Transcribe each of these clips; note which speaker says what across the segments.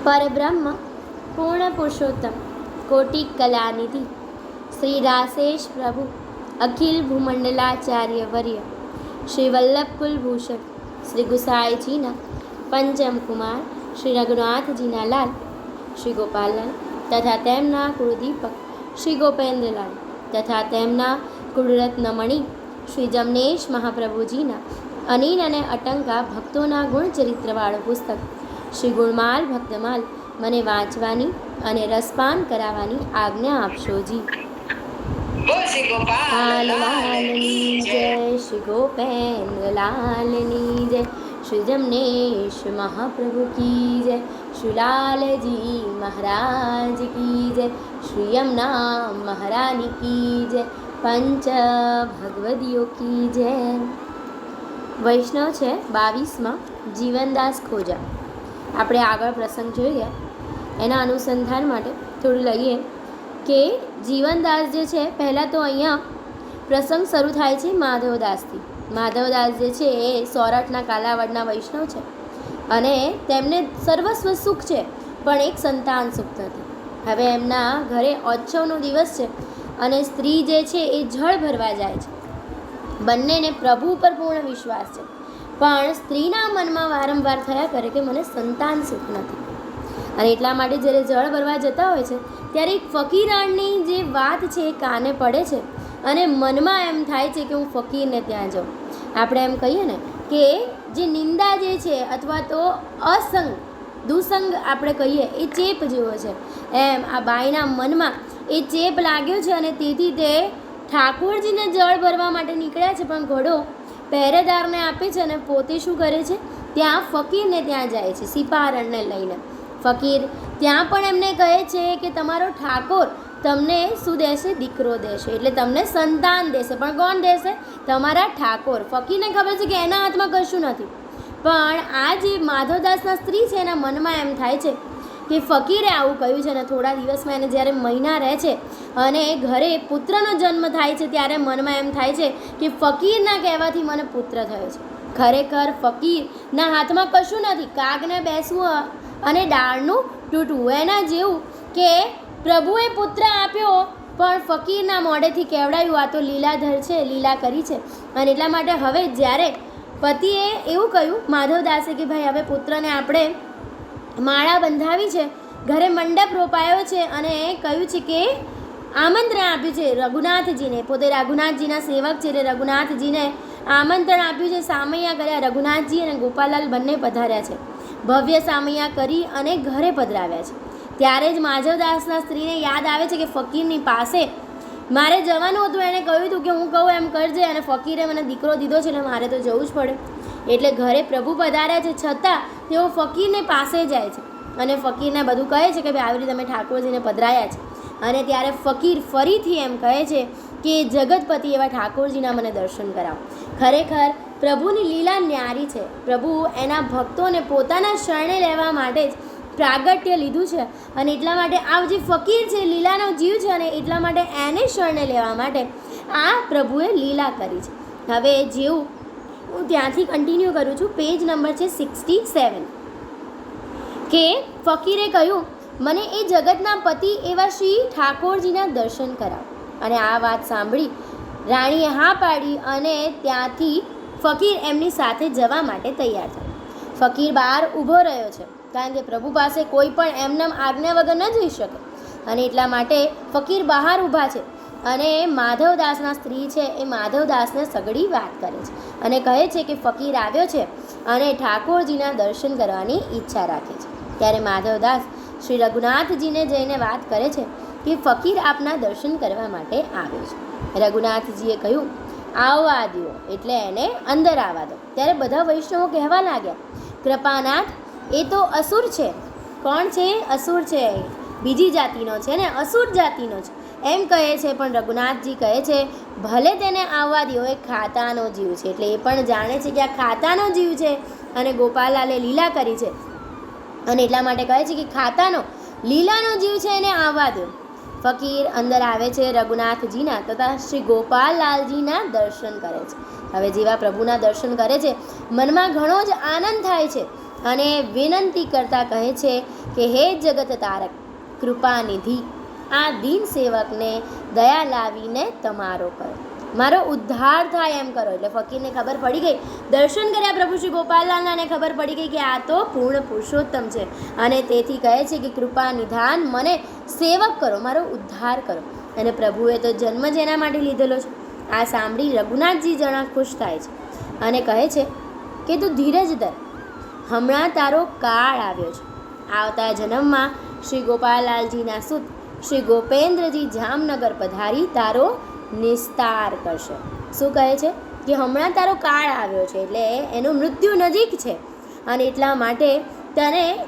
Speaker 1: પરબ્રહ્મ પૂર્ણ પુરુષોત્તમ કોટિ કલાનિધિ શ્રી રાસેશ પ્રભુ અખિલ ભૂમંડલાચાર્ય વર્ય શ્રી વલ્લભ કુલભૂષણ શ્રી ગુસાઈજીના પંચમ કુમાર શ્રી રઘુનાથજીના લાલ શ્રી ગોપાલલાલ તથા તેમના કુળદીપક શ્રી ગોપેન્દ્રલાલ તથા તેમના કુળરત્નમણી શ્રી જમનેશ મહાપ્રભુજીના અનિલ અને અટંકા ભક્તોના ગુણચરિત્રવાળું પુસ્તક શ્રી ગુણમાલ ભક્તમાલ મને વાંચવાની અને રસપાન કરાવવાની આજ્ઞા આપશો જી. લાલની જય શ્રી ગોપેન લાલની જય શ્રી જમનેશ મહાપ્રભુ કી જય શ્રી લાલજી મહારાજ કી જય શ્રી યમુના મહારાની કી જય પંચ ભગવદીઓ કી જય. વૈષ્ણવ છે બાવીસમાં જીવનદાસ ખોજા. આપણે આગળ પ્રસંગ જોઈએ. એના અનુસંધાન માટે થોડું લઈએ કે જીવનદાસ જે છે, પહેલાં તો અહીંયા પ્રસંગ શરૂ થાય છે માધવદાસથી. માધવદાસ જે છે, એ સોરઠના કાલાવડના વૈષ્ણવ છે અને તેમને સર્વસ્વ સુખ છે, પણ એક સંતાન સુખ નથી. હવે એમના ઘરે ઓત્સવનો દિવસ છે અને સ્ત્રી જે છે, એ જળ ભરવા જાય છે. બંનેને પ્રભુ ઉપર પૂર્ણ વિશ્વાસ છે. પણ સ્ત્રીના મનમાં વારંવાર થયા કરે કે મને સંતાન સુખ નથી. અને એટલા માટે જ્યારે જળ ભરવા જતા હોય છે, ત્યારે એક ફકીરાણની જે વાત છે એ કાને પડે છે. અને મનમાં એમ થાય છે કે હું ફકીરને ત્યાં જાઉં. આપણે એમ કહીએ ને કે જે નિંદા જે છે અથવા તો અસંગ, દુસંગ આપણે કહીએ, એ ચેપ જેવો છે. એમ આ બાઈના મનમાં એ ચેપ લાગ્યો છે અને તેથી તે ઠાકોરજીને જળ ભરવા માટે નીકળ્યા છે. પણ ઘોડો પહેરેદારને આપે છે અને પોતે શું કરે છે? ત્યાં ફકીરને ત્યાં જાય છે, સિપારણને લઈને. ફકીર ત્યાં પણ એમને કહે છે કે તમારો ઠાકોર તમને શું દેશે? દીકરો દેશે. એટલે તમને સંતાન દેશે. પણ કોણ દેશે? તમારા ઠાકોર. ફકીરને ખબર છે કે એના હાથમાં કશું નથી. પણ આ જે માધવદાસના સ્ત્રી છે, એના મનમાં એમ થાય છે કે ફકીરે આવું કહ્યું છે અને થોડા દિવસમાં એને જ્યારે મહિના રહે છે અને ઘરે પુત્રનો જન્મ થાય છે ત્યારે મનમાં એમ થાય છે કે ફકીરના કહેવાથી મને પુત્ર થયો છે. ખરેખર ફકીરના હાથમાં કશું નથી. કાગને બેસવું અને ડાળનું તૂટવું. એના જેવું કે પ્રભુએ પુત્ર આપ્યો પણ ફકીરના મોઢેથી કેવડાયું. આ તો લીલાધર છે, લીલા કરી છે. અને એટલા માટે હવે જ્યારે પતિએ એવું કહ્યું માધવદાસે કે ભાઈ, હવે પુત્રને આપણે માળા બંધાવી છે, ઘરે મંડપ રોપાયો છે અને કહ્યું છે કે આમંત્રણ આપ્યું છે રઘુનાથજીને. પોતે રઘુનાથજીના સેવક છે એટલે રઘુનાથજીને આમંત્રણ આપ્યું છે. સામૈયા કર્યા રઘુનાથજી અને ગોપાલાલ બંને પધાર્યા છે. ભવ્ય સામૈયા કરી અને ઘરે પધરાવ્યા છે. ત્યારે જ માધવદાસના સ્ત્રીને યાદ આવે છે કે ફકીરની પાસે મારે જવાનું હતું. એણે કહ્યું હતું કે હું કહું એમ કરજે. અને ફકીરે મને દીકરો દીધો છે એટલે મારે તો જવું જ પડે. એટલે ઘરે પ્રભુ પધાર્યા છે છતાં તેઓ ફકીરને પાસે જાય છે. અને ફકીરને બધું કહે છે કે ભાઈ આવી રીતે તમે ઠાકોરજીને પધરાયા છે. અને ત્યારે ફકીર ફરીથી એમ કહે છે કે જગતપતિ એવા ઠાકોરજીના મને દર્શન કરાવો. ખરેખર પ્રભુની લીલા ન્યારી છે. પ્રભુ એના ભક્તોને પોતાના શરણે લેવા માટે જ પ્રાગટ્ય લીધું છે. અને એટલા માટે આ જે ફકીર છે લીલાનો જીવ છે અને એટલા માટે એને શરણે લેવા માટે આ પ્રભુએ લીલા કરી છે. હવે જેવું હું ત્યાંથી કન્ટિન્યુ કરું છું. પેજ નંબર છે સિક્સટી સેવન કે ફકીરે કહ્યું, મને એ જગતના પતિ એવા શ્રી ઠાકોરજીના દર્શન કરાવ. અને આ વાત સાંભળી રાણીએ હા પાડી અને ત્યાંથી ફકીર એમની સાથે જવા માટે તૈયાર થયો. ફકીર બહાર ઊભો રહ્યો છે, કારણ કે પ્રભુ પાસે કોઈ પણ એમનેમ આજ્ઞા વગર ન જઈ શકે. અને એટલા માટે ફકીર બહાર ઊભા છે. અને માધવદાસના સ્ત્રી છે એ માધવદાસને સગડી વાત કરે છે અને કહે છે કે ફકીર આવ્યો છે અને ઠાકોરજીના દર્શન કરવાની ઈચ્છા રાખે છે. ત્યારે માધવદાસ શ્રી રઘુનાથજીને જઈને વાત કરે છે કે ફકીર આપના દર્શન કરવા માટે આવ્યો છે. રઘુનાથજીએ કહ્યું આવવા દો એટલે એને અંદર આવવા દો. ત્યારે બધા વૈષ્ણવો કહેવા લાગ્યા, કૃપાનાથ, એ તો અસુર છે. કોણ છે? અસુર છે બીજી જાતિનો છે ને? અસુર જાતિનો છે. એમ કહે છે, પણ રઘુનાથજી કહે છે, ભલે તેને આવવા દો એ ખાતાનો જીવ છે, એટલે એ પણ જાણે છે કે આ ખાતાનો જીવ છે અને ગોપાલાલે લીલા કરી છે. અને એટલા માટે કહે છે કે ખાતાનો, લીલાનો જીવ છે એને આવવા દો ફકીર અંદર આવે છે રઘુનાથજીના તથા શ્રી ગોપાલલાલજીના દર્શન કરે છે. હવે જેવા પ્રભુના દર્શન કરે છે, મનમાં ઘણો જ આનંદ થાય છે અને વિનંતી કરતાં કહે છે કે, હે જગત તારક, કૃપાનિધિ આ દીન સેવકને દયા લાવીને તમારો કરો. મારો ઉદ્ધાર થાય એમ કરો. એટલે ફકીરને ખબર પડી ગઈ. દર્શન કર્યા પ્રભુ શ્રી ગોપાલલાલને ખબર પડી ગઈ કે આ તો પૂર્ણ પુરુષોત્તમ છે. અને તેથી કહે છે કે કૃપા, નિધાન, મને સેવક કરો, મારો ઉદ્ધાર કરો. અને પ્રભુએ તો જન્મ જેના માટે લીધેલો છે. આ સાંભળી રઘુનાથજી જણા ખુશ થાય છે. અને કહે છે કે તું ધીરજ ધર. હમણાં તારો કાળ આવ્યો છે. આવતા જન્મમાં શ્રી ગોપાલલાલજીના સુત શ્રી ગોપેન્દ્રજી જામનગર પધારી તારો નિસ્તાર કરશે. શું કહે છે? કે હમણાં તારો કાળ આવ્યો છે, એટલે એનું મૃત્યુ નજીક છે. અને એટલા માટે તને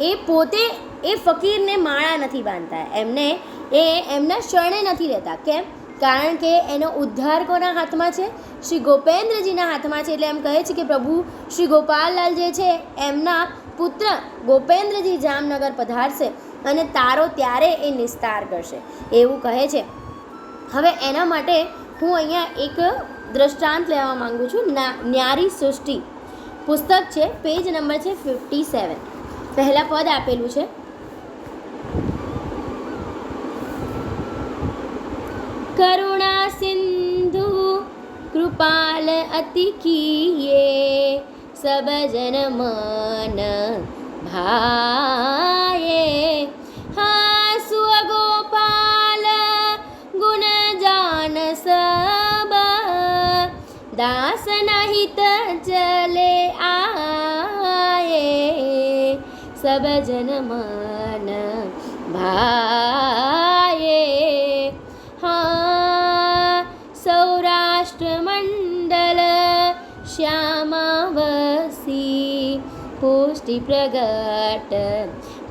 Speaker 1: એ પોતે એ ફકીરને માળા નથી બાંધતા. એમને એ એમના શરણે નથી લેતા. કેમ? કારણ કે એનો ઉદ્ધાર કોના હાથમાં છે? શ્રી ગોપેન્દ્રજીના હાથમાં છે. એટલે એમ કહે છે કે પ્રભુ, શ્રી ગોપાલલાલ જે છે, એમના પુત્ર ગોપેન્દ્રજી જામનગર પધારશે. અને તારો ત્યારે એ નિસ્તાર કરશે. એવું કહે છે. હવે એના માટે હું અહીંયા એક દ્રષ્ટાંત લેવા માગું છું. ન્યારી સૃષ્ટિ. પુસ્તક છે, પેજ નંબર છે ફિફ્ટી સેવન પહેલાં પદ આપેલું છે. કરુણા સિંધુ, કૃપાલ અતિ કીએ સબજન મન े हा स्वगोपाल गुणजान सब। सुगोपल गुणजानस दानात चल आजन मन भा પુષ્ટિ પ્રગટ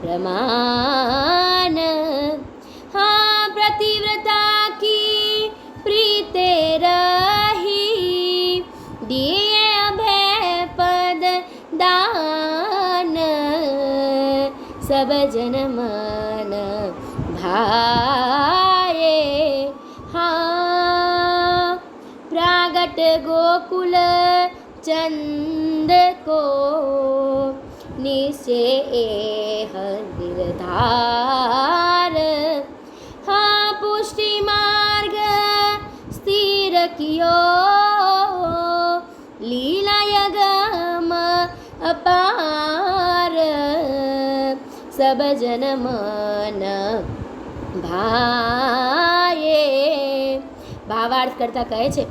Speaker 1: પ્રમાણ હા प्रतिव्रता की प्रीते रही दिए अभय पद दान सब जन मन भाये हाँ प्रागट गोकुल चंद को નિશે એ હરિરધાર હા પુષ્ટિ માર્ગ સ્થિર કિયો લીલાયગમ અપાર સબજન મન ભાયે ભાવાર્થ કરતા કહે છે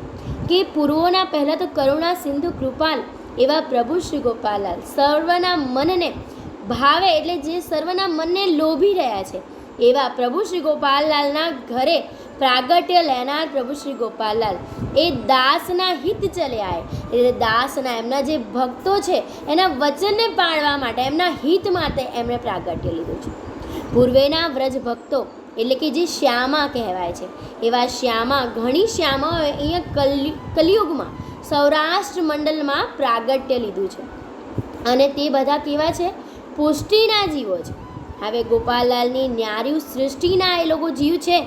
Speaker 1: કે પૂર્વોના પહેલાં તો કરુણા સિંધુ કૃપાલ એવા પ્રભુ શ્રી ગોપાલાલ સર્વના મનને ભાવે એટલે જે સર્વના મનને લોભી રહ્યા છે, એવા પ્રભુ શ્રી ગોપાલલાલના ઘરે પ્રાગટ્ય લેનાર પ્રભુ શ્રી ગોપાલલાલ. એ દાસના હિત ચલ્યા એટલે દાસના એમના જે ભક્તો છે, એના વચનને પાળવા માટે એમના હિત માટે એમણે પ્રાગટ્ય લીધું છે. પૂર્વેના વ્રજ ભક્તો, એટલે કે જે શ્યામા કહેવાય છે, એવા શ્યામા, ઘણી શ્યામાઓ અહીંયા કલિ, કલિયુગમાં સૌરાષ્ટ્ર મંડળમાં પ્રાગટ્ય લીધું છે. અને તે બધા કેવા છે? પુષ્ટિના જીવો છે. હવે ગોપાલલાલની ન્યારી સૃષ્ટિના એ લોકો જીવ છે.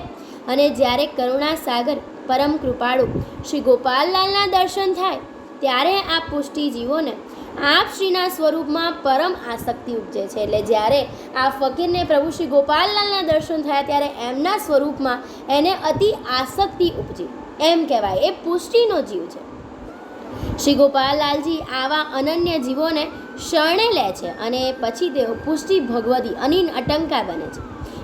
Speaker 1: અને જ્યારે કરુણા સાગર પરમ કૃપાળુ શ્રી ગોપાલલાલના દર્શન થાય, ત્યારે આ પુષ્ટિ જીવોને આપ શ્રીના સ્વરૂપમાં પરમ આસક્તિ ઉપજે છે. એટલે જ્યારે આ ફકીરને પ્રભુ શ્રી ગોપાલલાલના દર્શન થયા, ત્યારે એમના સ્વરૂપમાં એને અતિ આસક્તિ ઉપજી. એમ કહેવાય, એ પુષ્ટિનો જીવ છે. શ્રી ગોપાલલાલજી આવા અનન્ય જીવોને શરણે લે છે અને પછી તેઓ પુષ્ટિ ભગવતી અનિન અટંકા બને છે.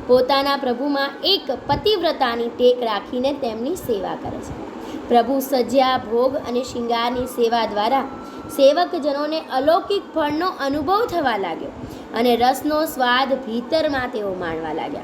Speaker 1: પોતાના પ્રભુમાં એક પતિવ્રતાની ટેક રાખીને તેમની સેવા કરે છે. પ્રભુ સજ્યા ભોગ અને શિંગારની સેવા દ્વારા સેવકજનોને અલૌકિક ફળનો અનુભવ થવા લાગ્યો અને રસનો સ્વાદ ભીતરમાં તેઓ માણવા લાગ્યા.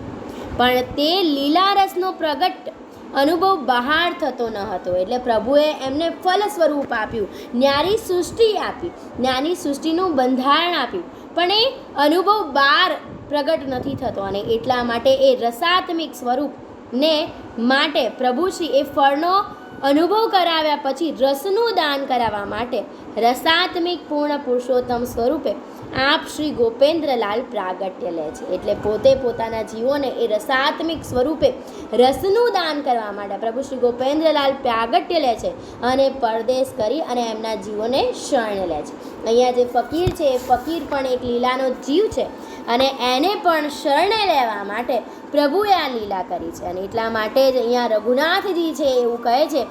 Speaker 1: પણ તે લીલા રસનો પ્રગટ અનુભવ બહાર થતો ન હતો. એટલે પ્રભુએ એમને ફલ સ્વરૂપ આપ્યું ન્યારી સૃષ્ટિ આપી, જ્ઞાની સૃષ્ટિનું બંધારણ આપ્યું. પણ એ અનુભવ બહાર પ્રગટ નથી થતો અને એટલા માટે એ રસાત્મિક સ્વરૂપને માટે પ્રભુશ્રી એ ફળનો અનુભવ કરાવ્યા પછી રસનું દાન કરાવવા માટે રસાત્મિક પૂર્ણ પુરુષોત્તમ સ્વરૂપે આપ શ્રી ગોપેન્દ્રલાલ પ્રાગટ્ય લે છે. એટલે પોતે પોતાના જીવોને એ રસાત્મિક સ્વરૂપે રસનું દાન કરવા માટે પ્રભુ શ્રી ગોપેન્દ્રલાલ પ્રાગટ્ય લે છે અને પરદેશ કરી અને એમના જીવોને શરણ લે છે. અહીંયા જે ફકીર છે, એ ફકીર પણ એક લીલાનો જીવ છે. અને એને પણ શરણે લેવા માટે પ્રભુએ આ લીલા કરી છે. અને એટલા માટે જ અહીંયા રઘુનાથજી છે એવું કહે છે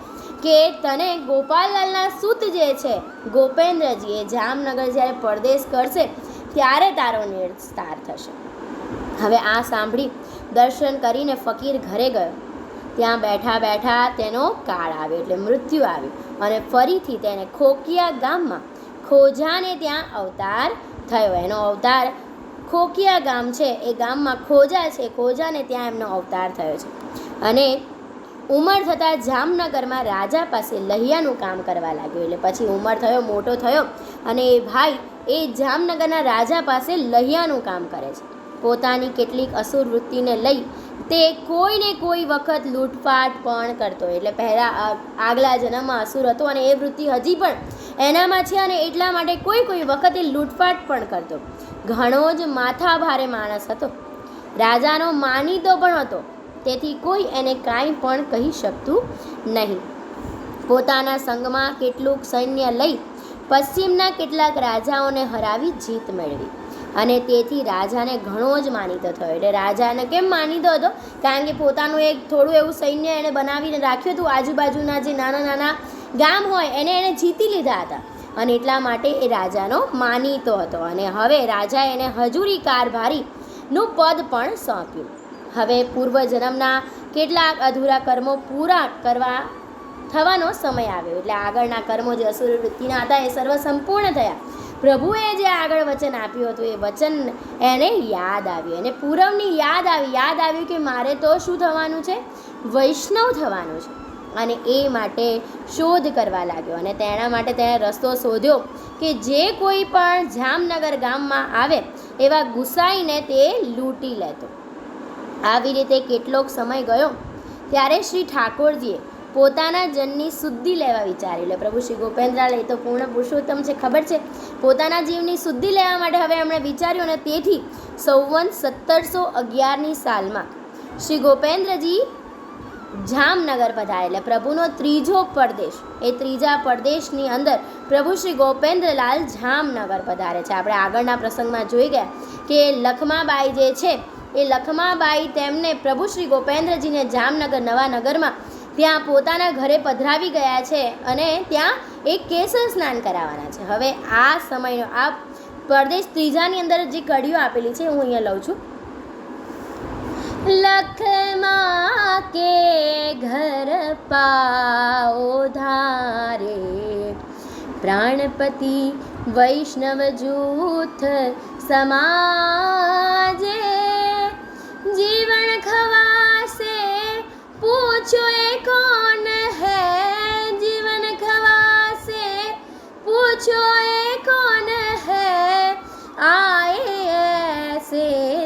Speaker 1: કે તને ગોપાલલાલના સૂત જે છે ગોપેન્દ્રજી એ જામનગર જ્યારે પરદેશ કરશે, ત્યારે તારો નિર્સ્તાર થશે. હવે આ સાંભળી દર્શન કરીને ફકીર ઘરે ગયો. ત્યાં બેઠા બેઠા તેનો કાળ આવ્યો એટલે મૃત્યુ આવ્યું અને ફરીથી તેને ખોકિયા ગામમાં ખોજાને ત્યાં અવતાર થયો. એનો અવતાર ખોકિયા ગામ છે, એ ગામમાં ખોજા છે, ખોજાને ત્યાં એમનો અવતાર થયો છે. અને ઉંમર થતાં જામનગરમાં રાજા પાસે લહિયાનું કામ કરવા લાગ્યો, એટલે પછી ઉંમર થયો, મોટો થયો, અને એ ભાઈ એ જામનગરના રાજા પાસે લહિયાનું કામ કરે છે. પોતાની કેટલીક અસુર વૃત્તિને લઈ તે કોઈને કોઈ વખત લૂંટફાટ પણ કરતો, એટલે પહેલાં આગલા જન્મમાં અસુર હતો અને એ વૃત્તિ હજી પણ એનામાં છે અને એટલા માટે કોઈ કોઈ વખતે લૂંટફાટ પણ કરતો. ઘણો જ માથાભારે માણસ હતો. રાજાનો માનીતો પણ હતો, તેથી કોઈ એને કાંઈ પણ કહી શકતું નહીં. પોતાના સંઘમાં કેટલુંક સૈન્ય લઈ પશ્ચિમના કેટલાક રાજાઓને હરાવી જીત મેળવી. અને તેથી રાજાને ઘણો જ માનીતો થયો. એટલે રાજાને કેમ માનીતો હતો? કારણ કે પોતાનું એક થોડું એવું સૈન્ય એણે બનાવીને રાખ્યું હતું. આજુબાજુના જે નાના નાના ગામ હોય, એને એણે જીતી લીધા હતા. અને એટલા માટે એ રાજાનો માનીતો હતો. અને હવે રાજાએ એને હજુરી કારભારીનું પદ પણ સોંપ્યું. હવે પૂર્વજન્મના કેટલાક અધૂરા કર્મો પૂરા કરવા થવાનો સમય આવ્યો. એટલે આગળના કર્મો જે અસુર વૃત્તિના હતા એ સર્વ સંપૂર્ણ થયા. પ્રભુએ જે આગળ વચન આપ્યું હતું એ વચન એને યાદ આવ્યું. એને પૂરવની યાદ આવી. યાદ આવ્યું કે મારે તો શું થવાનું છે? વૈષ્ણવ થવાનું છે. અને એ માટે શોધ કરવા લાગ્યો. અને તેના માટે તેણે રસ્તો શોધ્યો કે જે કોઈ પણ જામનગર ગામમાં આવે એવા ગુસાઈને તે લૂંટી લેતો. આવી રીતે કેટલોક સમય ગયો ત્યારે શ્રી ઠાકોરજીએ પોતાના જનની શુદ્ધિ લેવા વિચાર્યું. એટલે પ્રભુ શ્રી ગોપેન્દ્રાલ, એ તો પૂર્ણ પુરુષોત્તમ છે, ખબર છે? પોતાના જીવની શુદ્ધિ લેવા માટે હવે એમણે વિચાર્યું અને તેથી સૌવન સત્તરસો અગિયારની સાલમાં શ્રી ગોપેન્દ્રજી જામનગર પધારે એટલે પ્રભુનો ત્રીજો પરદેશ. એ ત્રીજા પરદેશની અંદર પ્રભુ શ્રી ગોપેન્દ્રલાલ જામનગર પધારે છે. આપણે આગળના પ્રસંગમાં જોઈ ગયા કે લખમાબાઈ જે છે, એ લખમાબાઈ તેમને પ્રભુ શ્રી ગોપેન્દ્રજીને જામનગર, નવા નગરમાં ત્યાં પોતાના ઘરે પધરાવી ગયા છે અને ત્યાં એક કેસર સ્નાન કરાવવાના છે. હવે આ સમયનો, આ પરદેશ ત્રીજાની અંદર જે કડીઓ આપેલી છે, હું અહીંયા લઉં છું. લખમા કે ઘર પાઓ ધારે. પ્રાણપતિ વૈષ્ણવ જૂથ સમાજે જીવન ખવાસે પૂછો એ કોણ હે જીવન ખવાસે પૂછો એ કોણ હે? આય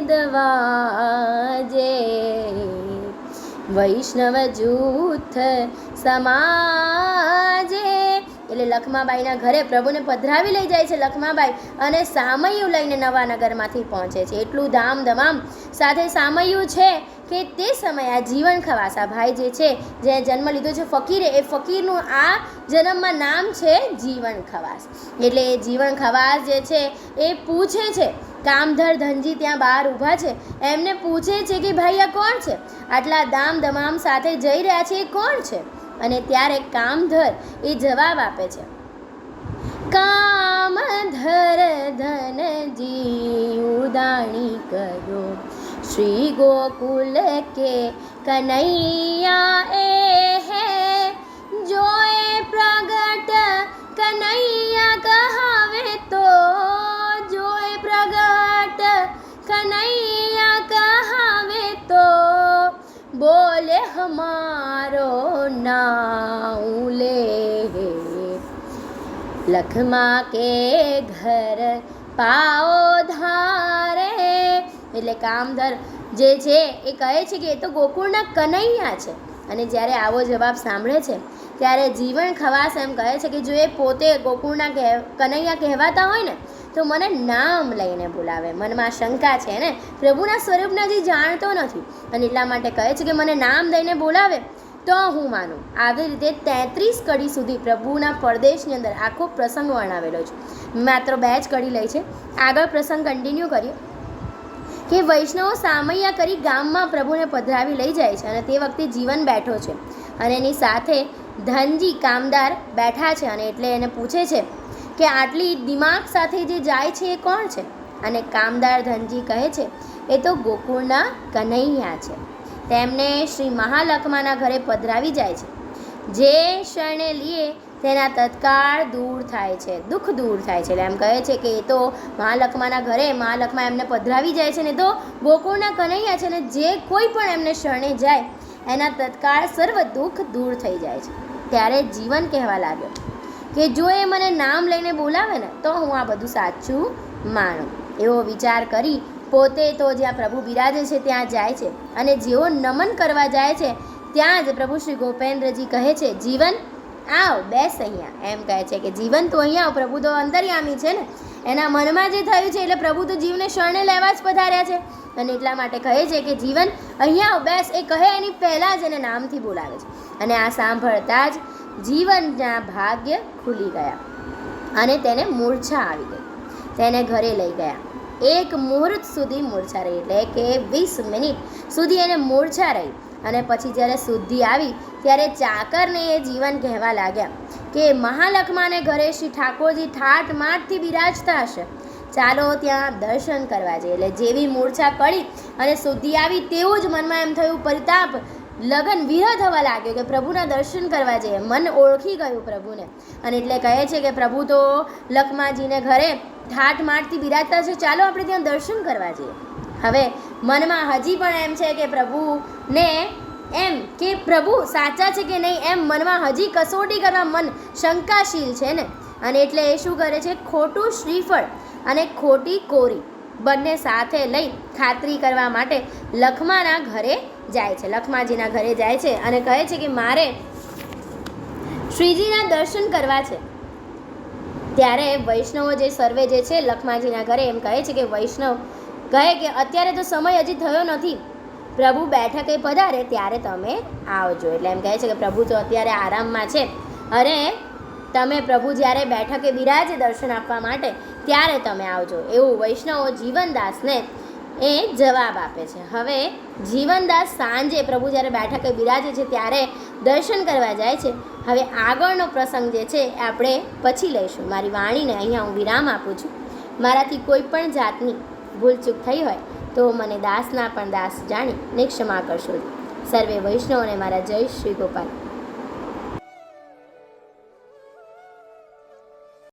Speaker 1: દવા વૈષ્ણવ જૂથ સમાજે. એટલે લખમાબાઈના ઘરે પ્રભુને પધરાવી લઈ જાય છે લખમાબાઈ અને સામયુ લઈને નવાનગરમાંથી પહોંચે છે. એટલું ધામ ધમામ સાથે સામયુ છે કે તે સમયે આ જીવન ખવાસા ભાઈ જે છે, જે જન્મ લીધો છે ફકીરે, એ ફકીરનું આ જન્મમાં નામ છે જીવન ખવાસ. એટલે એ જીવન ખવાસ જે છે, એ પૂછે છે કામધર ધનજી ત્યાં બહાર ઊભા છે. એમને પૂછે છે કે ભાઈ આ કોણ છે? આટલા દામ દમામ સાથે જઈ રહ્યા છે એ કોણ છે? અને ત્યારે કામધર એ જવાબ આપે છે. કામધર ધનજી, ઉદાણી કર્યો શ્રી ગોકુલ કે કનૈયા એ લખમાં કે ઘર પાઓ ધારે. એટલે કામધર જે છે એ કહે છે કે એ તો ગોકુળના કનૈયા છે. અને જ્યારે આવો જવાબ સાંભળે છે, ત્યારે જીવન ખવાસ એમ કહે છે કે જો એ પોતે ગોકુળના કહે કનૈયા કહેવાતા હોય ને, તો મને નામ લઈને બોલાવે. મનમાં શંકા છે ને, પ્રભુના સ્વરૂપને હજી જાણતો નથી. અને એટલા માટે કહે છે કે મને નામ દઈને બોલાવે. તો હું માનું. આવી રીતે તેત્રીસ કડી સુધી પ્રભુના પરદેશની અંદર આખો પ્રસંગ વર્ણવેલો છે. માત્ર બે જ કડી લઈ છે. આગળ પ્રસંગ કન્ટિન્યુ કરીએ. કે વૈષ્ણવો સામૈયા કરી ગામમાં પ્રભુને પધરાવી લઈ જાય છે અને તે વખતે જીવન બેઠો છે. અને એની સાથે ધનજી કામદાર બેઠા છે અને એટલે એને પૂછે છે કે આટલી દિમાગ સાથે જે જાય છે એ કોણ છે? અને કામદાર ધનજી કહે છે, એ તો ગોકુળના કનૈયા છે. તેમને શ્રી મહાલક્ષ્માના ઘરે પધરાવી જાય છે. જે શરણે લીએ તેના તત્કાળ દૂર થાય છે, દુઃખ દૂર થાય છે. એટલે એમ કહે છે કે એ તો મહાલક્ષ્માના ઘરે, મહાલક્ષ્મા એમને પધરાવી જાય છે ને તો ગોકુળના કનૈયા છે ને જે કોઈ પણ એમને શરણે જાય, એના તત્કાળ સર્વ દુઃખ દૂર થઈ જાય છે. ત્યારે જીવન કહેવા લાગ્યો કે જો એ મને નામ લઈને બોલાવે ને તો હું આ બધું સાચું માનું. એવો વિચાર કરી પોતે તો જ્યાં પ્રભુ બિરાજે છે ત્યાં જાય છે. અને જેઓ નમન કરવા જાય છે, ત્યાં જ પ્રભુ શ્રી ગોપેન્દ્રજી કહે છે, જીવન આવ, બેસ અહીંયા. એમ કહે છે કે, જીવન તું અહીંયા પ્રભુ તો અંતર્યામી છે ને. એના મનમાં જે થયું છે, એટલે પ્રભુ તો જીવને શરણે લેવા જ પધાર્યા છે. અને એટલા માટે કહે છે કે, જીવન અહીંયા બેસ. એ કહે એની પહેલાં જ એને નામથી બોલાવે છે. અને આ સાંભળતા જ જીવનના ભાગ્ય ખુલી ગયા. અને તેને મૂર્છા આવી ગઈ. તેને ઘરે લઈ ગયા. એક મુહૂર્ત સુધી મૂર્છા રહી, એટલે કે વીસ મિનિટ સુધી એને મૂર્છા રહી. અને પછી જ્યારે શુદ્ધિ આવી, ત્યારે ચાકરને એ જીવન કહેવા લાગ્યા કે મહાલક્ષ્માને ઘરે શ્રી ઠાકોરજી ઠાટ માઠથી બિરાજતા હશે. ચાલો ત્યાં દર્શન કરવા જઈએ. એટલે જેવી મૂર્છા કળી અને શુદ્ધિ આવી, તેવું જ મનમાં એમ થયું, પરિતાપ લગન વિરહ થવા લાગ્યો કે પ્રભુના દર્શન કરવા જઈએ. મન ઓળખી ગયું પ્રભુને. અને એટલે કહે છે કે પ્રભુ તો લખમાજીને ઘરે ઠાઠ માઠથી બિરાજતા છે. ચાલો આપણે ત્યાં દર્શન કરવા જઈએ. હવે મનમાં હજી પણ એમ છે કે પ્રભુને એમ કે પ્રભુ સાચા છે કે નહીં એમ મનમાં હજી કસોટી કરવા મન શંકાશીલ છે ને? અને એટલે એ શું કરે છે? ખોટું શ્રીફળ અને ખોટી કોરી બંને સાથે લઈ ખાતરી કરવા માટે લખમાના ઘરે જાય છે. લખમાજીના ઘરે જાય છે અને કહે છે કે મારે શ્રીજીના દર્શન કરવા છે. ત્યારે વૈષ્ણવો જે સર્વે જે છે લખમાજીના ઘરે એમ કહે છે કે વૈષ્ણવ કહે કે અત્યારે તો સમય હજી થયો નથી. પ્રભુ બેઠકે પધારે ત્યારે તમે આવજો. એટલે એમ કહે છે કે પ્રભુ તો અત્યારે આરામમાં છે. અરે તમે પ્રભુ જ્યારે બેઠકે બિરાજે દર્શન આપવા માટે ત્યારે તમે આવજો. એવું વૈષ્ણવો જીવનદાસને એ જવાબ આપે છે. હવે જીવનદાસ સાંજે પ્રભુ જ્યારે બેઠકે બિરાજે છે ત્યારે દર્શન કરવા જાય છે. હવે આગળનો પ્રસંગ જે છે એ આપણે પછી લઈશું. મારી વાણીને અહીંયા હું વિરામ આપું છું. મારાથી કોઈ પણ જાતની ભૂલચૂક થઈ હોય તો મને દાસના પણ દાસ જાણી ને ક્ષમા કરશો. સર્વે વૈષ્ણવને મારા જય શ્રી ગોપાલ.